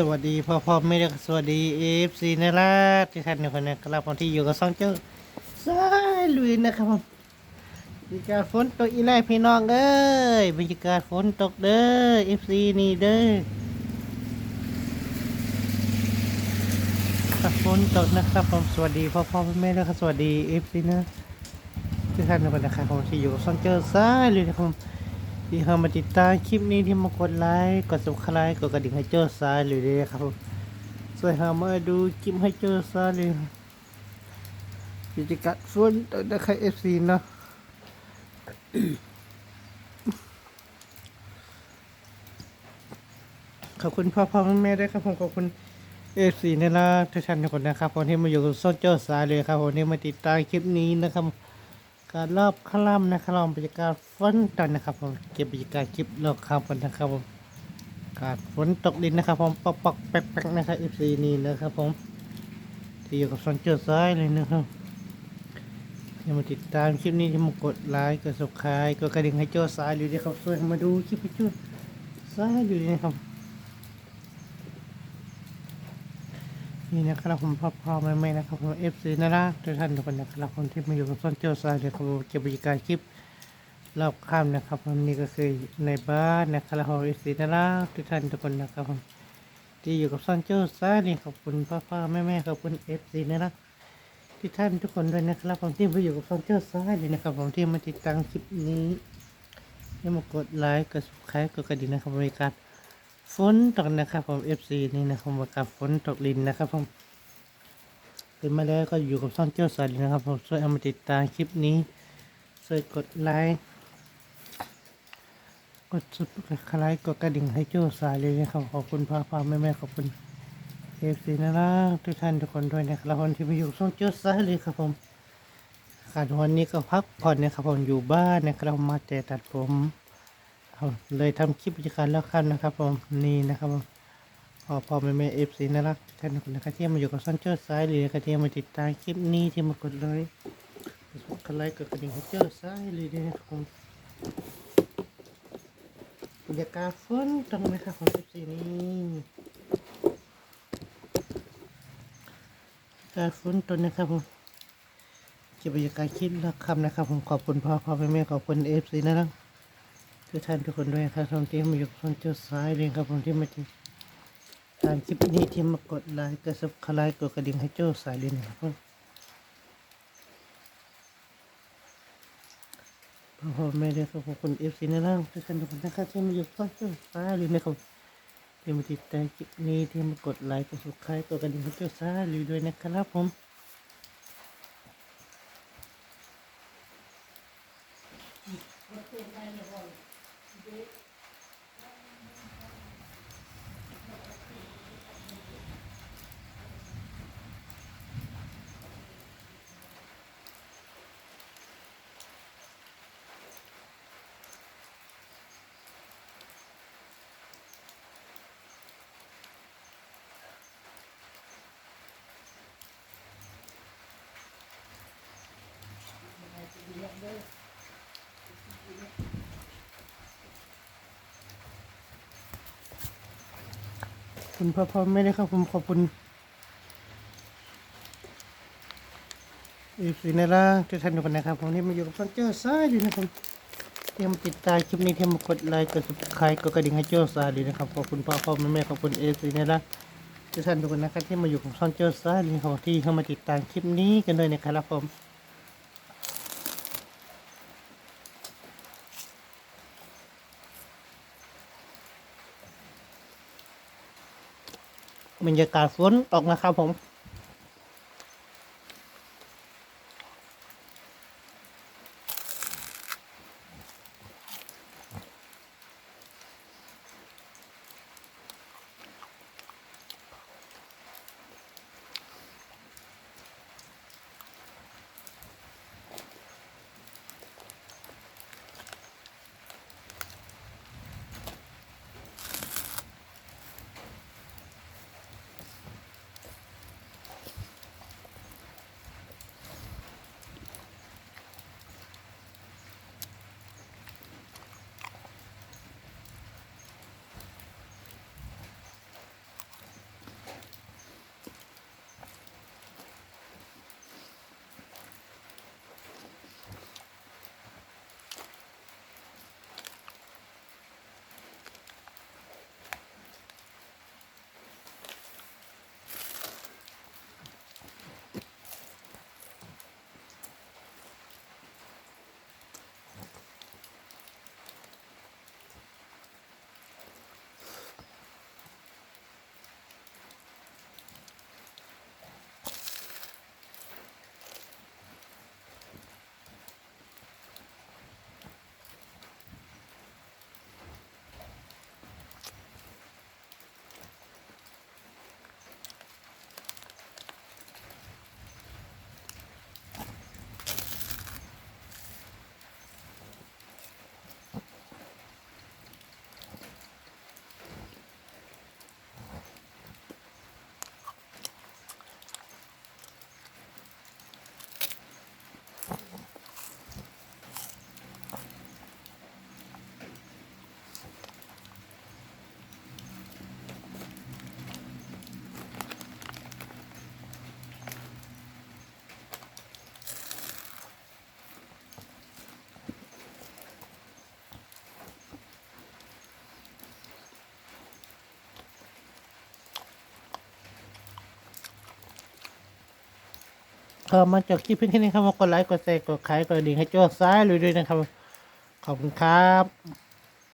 สวัสดีพ่อพ่อไม่ได้สวัสดีเอฟซีนะล่ะที่ท่านในคนนี้ครับผมที่อยู่กับซองเจ้าสายลุยนะครับผมบรรยากาศฝนตกอีไลพี่น้องเอ้ยบรรยากาศฝนตกเด้อเอฟซีนี่เด้อฝนตกนะครับผมสวัสดีพ่อพ่อแม่ด้วครับสวัสดีเอฟซีนะที่ท่านในคนนี้ครับผมที่อยู่กับซองเจ้าสายลุยนะครับผม ที่เข้ามาติดตามคลิปนี้ที่มากดไลค์กด subscribe กดกระดิ่งให้เจ้าซ้ายเลยด้วยครับส่วนหามาดูคลิปให้เจ้าซ้ายเลยกิจกรรมส่วนตัวนะครับ FC เนาะขอบคุณพ่อพ่อแม่ด้วยครับผมขอบคุณเอฟซีนี่ละทุกท่านทุกคนนะครับผมที่มาอยู่กับโซเจ้าสายเลยครับผมที่มาติดตามคลิปนี้นะครับ การรอบคล่ำนะครับบรรยากาศฝนตกนะครับผมเก็บบรรยากาศคลิปรอบคำกันนะครับผมการฝนตกดินนะครับ ผมปอกปอกๆแป๊กๆนะครับ FC นี่นะครับผมที่อยู่กับซอนเจอร์ซ้ายเลยนะครับที่มาติดตามคลิปนี้ที่มากดไลค์กด subscribe กดกระดิ่งให้เจ้ซ้ายอยู่ดีครับช่วยมาดูคลิปให้เจ้ซ้ายอยู่ดีนะครับ นี่นะครับผมพ่อพ่อแม่แม่นะครับผมเอฟซีนะนะทุกท่านทุกคนนะครับผมที่มาอยู่กับส้นเจ้าสายเลยครับผมเก็บรรยากาศคลิปรอบข้ามนะครับผมนี่ก็คือในบ้านนะครับผมเอฟซีนะนะทุกท่านทุกคนนะครับผมที่อยู่กับส้นเจ้าสายนี่ขอบคุณพ่อพ่อแม่แม่ขอบคุณเอฟซีนะนะทุกท่านทุกคนด้วยนะครับผมที่มาอยู่กับส้นเจ้าสายเลยนะครับผมที่มาติดตามคลิปนี้ที่มากดไลค์กด subscribe กดกระดิ่งนะครับบรรยากาศ ฝนตกนะครับผม FC นี่นะครับว่ากับฝนตกลินนะครับผมขึ้นมาแล้วก็อยู่กับช่องเจ้าสายลินนะครับผมช่วยเอามาติดตามคลิปนี้ช่วยกดไลค์กดสุดคล้ายกดกระดิ่งให้เจ้าสายเลยนะครับขอบคุณพ่อพ่อแม่แม่ขอบคุณ FC นะนะทุกท่านทุกคนด้วยนะครับคนที่มาอยู่ช่องเจ้าสายเลยครับผมขาดวันนี้ก็พักผ่อนนะครับผมอยู่บ้านนะครับมาแต่ตัดผม เลยทำคลิปบรรยากาศแล้วครับนะครับผมนี่นะครับผมพอพอแม่แม่เอฟซีน่ารักท่านคนนะครับที่มาอยู่กับซันเจอร์ซ้ายเลยนะครับที่มาติดตามคลิปนี้ที่มากดไลค์กดไลค์กดกระดิ่งให้เจอร์ซ้ายเลยนะครับผมบรรยากาศฝนตรงนะครับของเอฟซีนี่กาศฝนตรงนะครับผมเก็บบรรยากาศคลิปแล้วครับนะครับผมขอบคุณพ่อพ่อแม่แม่ขอบคุณเอฟซีน่ารัก ทุกท่านทุกคนด้วยครับท่องที่มาอยู่คนเจ้าซ้ายเลยครับผมที่มาติดตามคลิปนี้ที่มากดไลค์กดซับสไครต์กดกระดิ่งให้เจ้าสายเลยนะครับผมพ่อพ่อแม่เลยขอบคุณเอฟซีในร่างทุกท่านทุกคนนะครับที่มาอยู่คนเจ้าซ้ายเลยนะครับที่มาติดตามคลิปนี้ที่มากดไลค์กดซับสไครต์กดกระดิ่งให้เจ้าซ้ายเลยด้วยนะครับผม 네. คุณพ่อพ่อไม่ได้ครับผมขอบคุณอีฟีนาร่าทุกท่านทุกคนนะครับผมที่มาอยู่กับซันเจอร์ซ่ายดีนะครับที่มติดตามคลิปนี้เที่มากดไลค์กดซับสไครต์กดกระดิ่งให้เจ้าซ่าดีนะครับขอบคุณพ่อพ่อแม่แม่ขอบคุณเอฟีนาร่าทุกท่านทุกคนนะครับที่มาอยู่กับซันเจอร์ซ่าดีครับที่เข้ามาติดตามคลิปนี้กันด้วยนะครับผม บรรยากาศฝนตกนะครับผม ก็มาจบคลิปเพียงแค่นี้ครับกดไลค์กดแชร์กดขายกดดิ่งให้โจ้ซ้ายเลยด้วยนะครับ ขอบคุณครับ